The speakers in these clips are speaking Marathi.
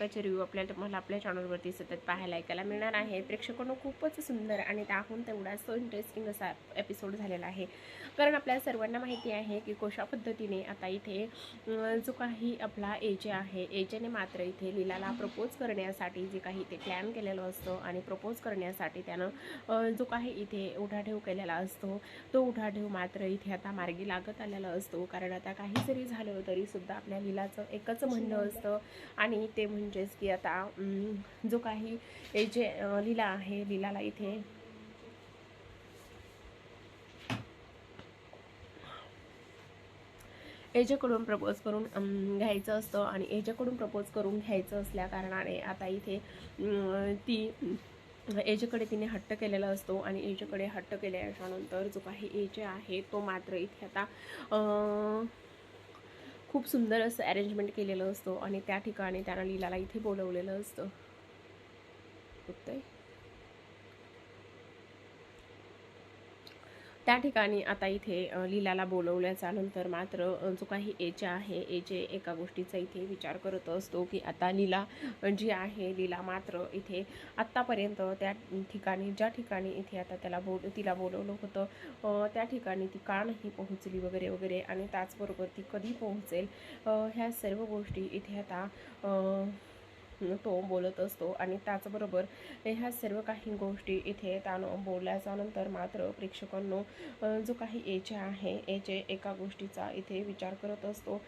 त्याचे रिव्ह्यू आपल्याला तुम्हाला आपल्या चॅनलवरती सतत पाहायला ऐकायला मिळणार आहे. प्रेक्षकांनो खूपच सुंदर आणि त्याहून तेवढाच सो इंटरेस्टिंग असा एपिसोड झालेला आहे. कारण आपल्या सर्वांना माहिती आहे की कशा पद्धतीने आता इथे जो काही आपला एजे आहे एजेने मात्र इथे लीलाला प्रपोज करण्यासाठी जे काही ते प्लॅन केलेलं असतं आणि प्रपोज करण्यासाठी त्यानं जो काही इथे उठाठेव केलेला असतो तो उठाठेव मात्र इथे आता मार्गी लागत आलेला असतो. कारण आता काही जरी झालं तरी सुद्धा आपल्या लीलाचं एकच म्हणणं असतं आणि ते म्हणजेच की आता जो काही जे लीला आहे लीलाला इथे. एजेकडून प्रपोज करून घ्यायचं असतं आणि एजेकडून प्रपोज करून घ्यायचं असल्या कारणाने आता इथे ती एजेकडे तिने हट्ट केलेला असतो आणि एजेकडे हट्ट केल्याच्यानंतर जो काही एजे आहे तो मात्र इथे आता खूप सुंदर असं अरेंजमेंट केलेलं असतो आणि त्या ठिकाणी त्यानं लीलाला इथे बोलवलेलं असतं. होतंय त्या ठिकाणी आता इथे लिलाला लीलाला बोलवल्याच्या नंतर मात्र जो काही एजे आहे एजे एका गोष्टीचा इथे विचार करत असतो की आता लीला जी आहे लीला मात्र इथे आत्तापर्यंत त्या ठिकाणी ज्या ठिकाणी इथे आता त्याला बोल तिला बोलवलं होतं त्या ठिकाणी ती का नाही पोहोचली वगैरे वगैरे आणि त्याचबरोबर ती कधी पोहोचेल ह्या सर्व गोष्टी इथे आता तो बोलत असतो आणि त्याचबरोबर ह्या सर्व काही गोष्टी इथे त्यानं बोलल्याच्यानंतर मात्र प्रेक्षकांनो जो काही एजे आहे एजे एका गोष्टीचा इथे विचार करत असतो.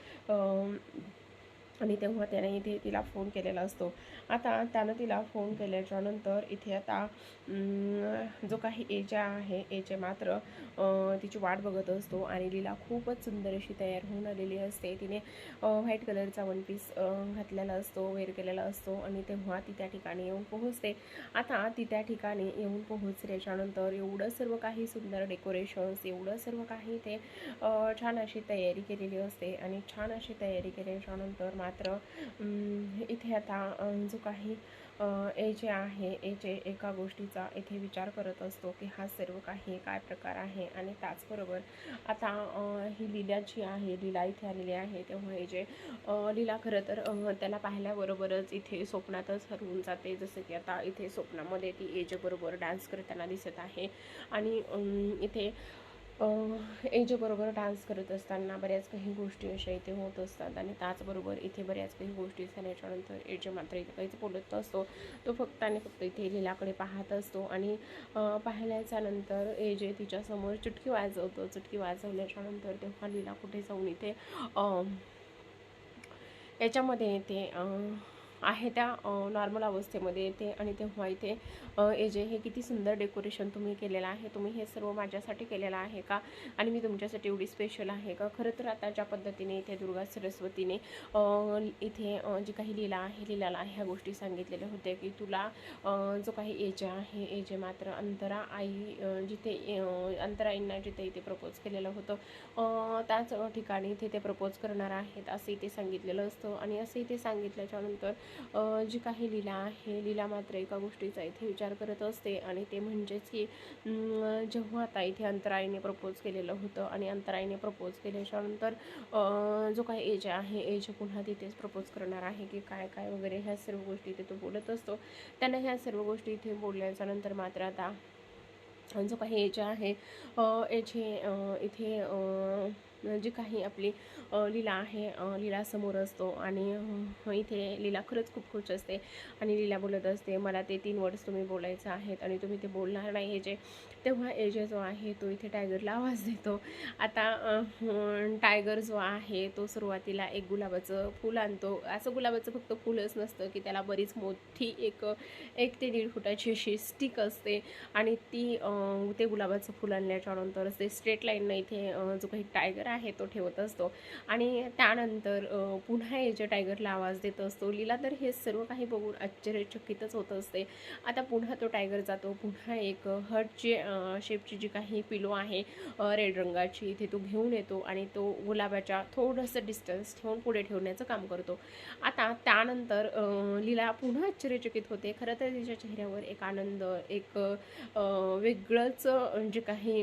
आणि तेव्हा त्याने इथे तिला फोन केलेला असतो. आता त्यानं तिला फोन केल्याच्यानंतर इथे आता जो काही एजे आहे एजे मात्र तिची वाट बघत असतो आणि लीला खूपच सुंदर अशी तयार होऊन आलेली असते. तिने व्हाईट कलरचा वन पीस घातलेला असतो वेअर केलेला असतो आणि तेव्हा ती त्या ठिकाणी येऊन पोहोचते. आता ती त्या ठिकाणी येऊन पोहोचल्याच्यानंतर एवढं सर्व काही सुंदर डेकोरेशन्स एवढं सर्व काही ते छान अशी तयारी केलेली असते आणि छान अशी तयारी केल्याच्यानंतर मात्र इथे आता जो काही एजे आहे एजे एका गोष्टीचा इथे विचार करत असतो की हा सर्व काही काय प्रकार आहे आणि त्याचबरोबर आता ही लीला जी आहे लीला इथे आलेली आहे तेव्हा एजे लीला खरं तर त्याला पाहिल्याबरोबरच इथे स्वप्नातच हरवून जाते. जसं की आता इथे स्वप्नामध्ये ती एजेबरोबर डान्स करताना दिसत आहे. आणि इथे एजेबरोबर डान्स करत असताना बऱ्याच काही गोष्टी अशा इथे होत असतात आणि त्याचबरोबर इथे बऱ्याच काही गोष्टी झाल्याच्यानंतर एजे मात्र इथे काहीच बोलत नसतो. तो फक्त आणि फक्त इथे लीलाकडे पाहत असतो आणि अ, पाहिल्याच्या नंतर तिच्यासमोर चुटकी वाजवतो. चुटकी वाजवल्याच्यानंतर तेव्हा लीला कुठे जाऊन इथे याच्यामध्ये ते आहे त्या नॉर्मल अवस्थेमध्ये येते आणि तेव्हा इथे एजे हे किती सुंदर डेकोरेशन तुम्ही केलेलं आहे. तुम्ही हे सर्व माझ्यासाठी केलेलं आहे का? आणि मी तुमच्यासाठी एवढी स्पेशल आहे का? खरं तर आता ज्या पद्धतीने इथे दुर्गा सरस्वतीने इथे जी काही लीला आहे लिलाला ह्या गोष्टी सांगितलेल्या होत्या की तुला जो काही एजे आहे एजे मात्र अंतरा आई जिथे अंतराईंना जिथे इथे प्रपोज केलेलं होतं त्याच ठिकाणी इथे ते प्रपोज करणार आहेत असं इथे सांगितलेलं असतं. आणि असं इथे सांगितल्याच्यानंतर जी काही लीला आहे लीला मात्र एका गोष्टीचा इथे विचार करत असते आणि ते म्हणजेच की जेव्हा आता इथे अंतराईने प्रपोज केलेलं होतं आणि अंतराईने प्रपोज केल्याच्यानंतर जो काही एज आहे एज पुन्हा तिथेच प्रपोज करणार आहे की काय काय वगैरे ह्या सर्व गोष्टी इथे तो बोलत असतो. त्यांना ह्या सर्व गोष्टी इथे बोलल्याच्या नंतर मात्र आता जो काही एज आहे एज हे इथे जी काही आपली लीला आहे लीला समोर असतो आणि इथे लीला खरंच खूप खुश असते आणि लीला बोलत असते मला ते तीन वर्ड्स तुम्ही बोलायचं आहेत आणि तुम्ही ते बोलणार नाही हे जे तेव्हा एजे जो आहे तो इथे टायगरला आवाज देतो. आता टायगर जो आहे तो सुरुवातीला एक गुलाबाचं फूल आणतो. असं गुलाबाचं फक्त फुलच नसतं की त्याला बरीच मोठी एक एक ते दीड फुटाची अशी स्टिक असते. आणि ती ते गुलाबाचं फुल आणल्याच्या ते स्ट्रेट लाईननं इथे जो काही टायगर आहे तो ठेवत असतो. आणि त्यानंतर पुन्हा याच्या टायगरला आवाज देत असतो. लीला तर हे सर्व काही बघून आश्चर्यचकितच होत असते. आता पुन्हा तो टायगर जातो. पुन्हा एक हर्टची शेपची जी काही पिलो आहे रेड रंगाची इथे तो घेऊन येतो आणि तो गुलाबाच्या थोडंसं डिस्टन्स ठेवून पुढे ठेवण्याचं काम करतो. आता त्यानंतर लीला पुन्हा आश्चर्यचकित होते. खरं तर तिच्या चेहऱ्यावर एक आनंद एक वेगळंच जे काही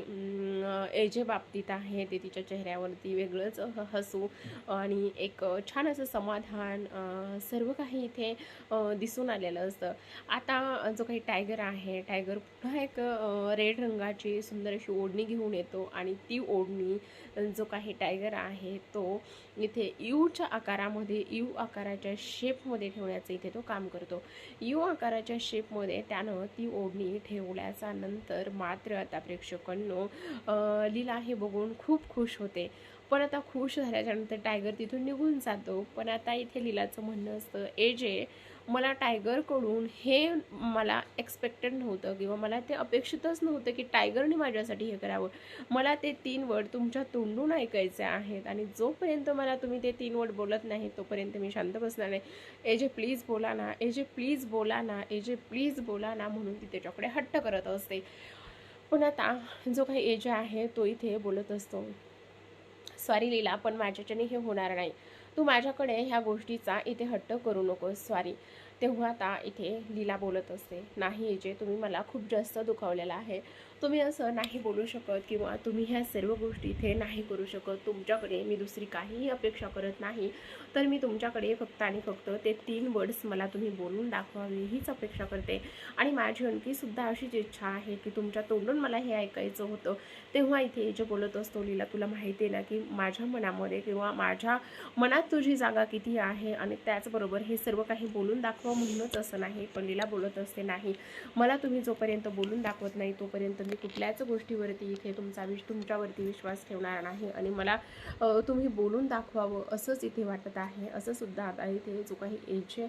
एजे बाबतीत आहे ते तिच्या चेहऱ्यावरती वेगळंच हसू आणि एक छान असं समाधान सर्व काही इथे दिसून आलेलं असतं. आता जो काही टायगर आहे टायगर पुन्हा एक रेड रेड रंगाची सुंदर अशी ओढणी घेऊन येतो आणि ती ओढणी जो काही टायगर आहे तो इथे यूच्या आकारामध्ये यू आकाराच्या शेपमध्ये ठेवण्याचं इथे तो काम करतो. यू आकाराच्या शेपमध्ये त्यानं ती ओढणी ठेवल्याच्या नंतर मात्र आता प्रेक्षकांनो लीला हे बघून खूप खुश होते. पण आता खुश झाल्याच्यानंतर टायगर तिथून निघून जातो. पण आता इथे लीलाचं म्हणणं असतं ए जे मला टायगरकडून हे मला एक्सपेक्टेड नव्हतं किंवा मला ते अपेक्षितच नव्हतं की टायगरने माझ्यासाठी हे करावं. मला ते तीन वर्ड तुमच्या तोंडून ऐकायचे आहेत आणि जोपर्यंत मला तुम्ही ते तीन वर्ड बोलत नाही तोपर्यंत मी शांत बसणार नाही. ए जे प्लीज बोला ना ए जे प्लीज बोला ना ए जे प्लीज बोला ना म्हणून ती त्याच्याकडे हट्ट करत असते. पण आता जो काही एज आहे तो इथे बोलत असतो. सॉरी लीला पण माझ्याच्याने हे होणार नाही. तू माझ्याकडे ह्या गोष्टीचा इथे हट्ट करू नकोस सॉरी तेव्हा आता इथे लीला बोलत असते. नाही जे तुम्ही मला खूप जास्त दुखावलेलं आहे. तुम्ही असं नाही बोलू शकत किंवा तुम्ही ह्या सर्व गोष्टी इथे नाही करू शकत तुमच्याकडे मी दुसरी काहीही अपेक्षा करत नाही तर मी तुमच्याकडे फक्त आणि फक्त ते तीन वर्ड्स मला तुम्ही बोलून दाखवावी हीच अपेक्षा करते. आणि माझी आणखीसुद्धा अशीच इच्छा आहे की तुमच्या तोंडून मला हे ऐकायचं होतं. तेव्हा इथे जे बोलत असतो लीला तुला माहिती आहे ना की माझ्या मनामध्ये किंवा माझ्या मनात तुझी जागा किती आहे आणि त्याचबरोबर हे सर्व काही बोलून दाखवा म्हणूनच असं नाही पण लीला बोलत असते नाही. मला तुम्ही जोपर्यंत बोलून दाखवत नाही तोपर्यंत मी कुठल्याच गोष्टीवरती इथे तुमचा विश तुमच्यावरती विश्वास ठेवणार नाही. आणि मला तुम्ही बोलून दाखवावं असंच इथे वाटत आहे. असं सुद्धा आता इथे जो काही एज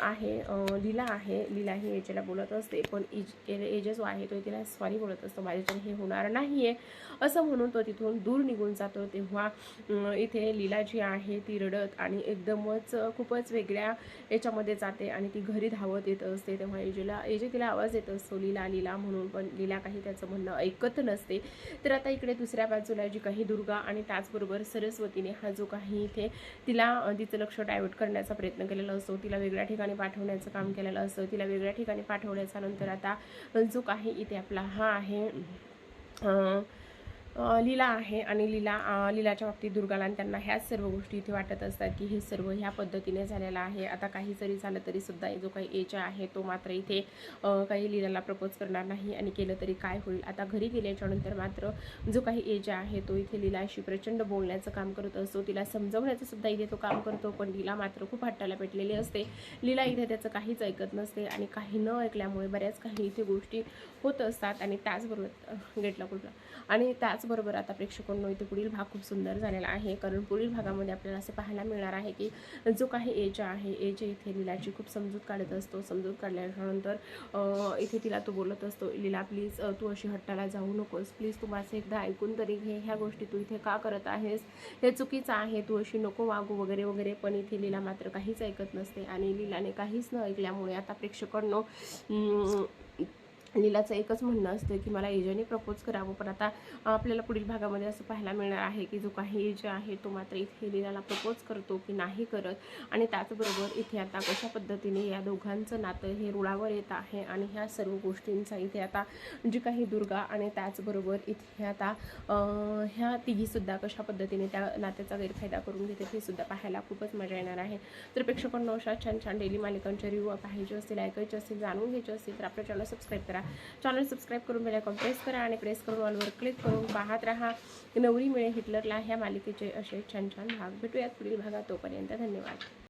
आहे लीला आहे. लीला ही एजेला बोलत असते पण एज एजे जो आहे तो तिला सॉरी बोलत असतो. माझ्याच्याने हे होणार नाही आहे असं म्हणून तो तिथून दूर निघून जातो. तेव्हा इथे लीला जी आहे ती रडत आणि एकदमच खूपच वेगळ्या याच्यामध्ये जाते आणि ती घरी धावत येत असते. तेव्हा एजेला एजे तिला आवाज येत असतो लीला लीला म्हणून. पण लीला काही त्याचा म्हणणं ऐकत नसते. तर आता इकडे दुसऱ्या बाजूला जी काही दुर्गा आणि त्याचबरोबर सरस्वतीने हा जो काही इथे तिला तिचं लक्ष डायव्हर्ट करण्याचा प्रयत्न केलेला असतो तिला वेगळ्या ठिकाणी पाठवण्याचं काम केलेलं असतं तिला वेगळ्या ठिकाणी पाठवण्याचा नंतर आता जो काही इथे आपला हा आहे लीला आहे आणि लीला लीलाच्या बाबतीत दुर्गाला आणि त्यांना ह्याच सर्व गोष्टी इथे वाटत असतात की हे सर्व ह्या पद्धतीने झालेलं आहे. आता काही जरी झालं तरी सुद्धा जो काही एज आहे तो मात्र इथे काही लीलाला प्रपोज करणार नाही आणि केलं तरी काय होईल? आता घरी गेल्याच्यानंतर मात्र जो काही एज आहे तो इथे लीलाशी प्रचंड बोलण्याचं काम करत असतो. तिला समजवण्याचं सुद्धा इथे तो काम करतो पण लीला मात्र खूप हट्टाला पेटलेली असते. लीला इथे त्याचं काहीच ऐकत नसते आणि काही न ऐकल्यामुळे बऱ्याच काही इथे गोष्टी होत असतात आणि त्याचबरोबर गेटला कुठला आणि त्याचबरोबर आता प्रेक्षकांनो इथे पुढील भाग खूप सुंदर झालेला आहे. कारण पुढील भागामध्ये आपल्याला असं पाहायला मिळणार आहे की जो काही एज आहे एज इथे लीलाची खूप समजूत काढत असतो. समजूत काढल्यानंतर इथे तिला तो बोलत असतो लीला प्लीज तू अशी हट्टाला जाऊ नकोस. प्लीज तू माझं एकदा ऐकून तरी घे. ह्या गोष्टी तू इथे का करत आहेस? हे चुकीचं आहे. तू अशी नको वागू वगैरे वगैरे. पण इथे लीला मात्र काहीच ऐकत नसते आणि लीलाने काहीच न ऐकल्यामुळे आता प्रेक्षकांनो लीलाचं एकच म्हणणं असतं की मला एजाने प्रपोज करावं पण आता आपल्याला पुढील भागामध्ये असं पाहायला मिळणार आहे की जो काही एज आहे तो मात्र इथे लीलाला प्रपोज करतो की नाही करत. आणि त्याचबरोबर इथे आता कशा पद्धतीने या दोघांचं नातं हे रुळावर येत आहे आणि ह्या सर्व गोष्टींचा इथे आता जी काही दुर्गा आणि त्याचबरोबर इथे आता ह्या तिघीसुद्धा कशा पद्धतीने त्या नात्याचा गैरफायदा करून घेते हे सुद्धा पाहायला खूपच मजा येणार आहे. तर प्रेक्षकांना अशा छान छान डेली मालिकांच्या रिव्ह्यू पाहायचे असतील ऐकायचे असतील जाणून घ्यायचे असतील तर आपल्या चॅनल सबस्क्राईब करा. चॅनल सबस्क्राईब करून बेलायकॉन प्रेस करा आणि प्रेस करून ऑलवर क्लिक करून पाहत राहा. नवरी मिळे हिटलरला. ह्या मालिकेचे असे छान छान भाग. भेटूयात पुढील भागात. तोपर्यंत धन्यवाद.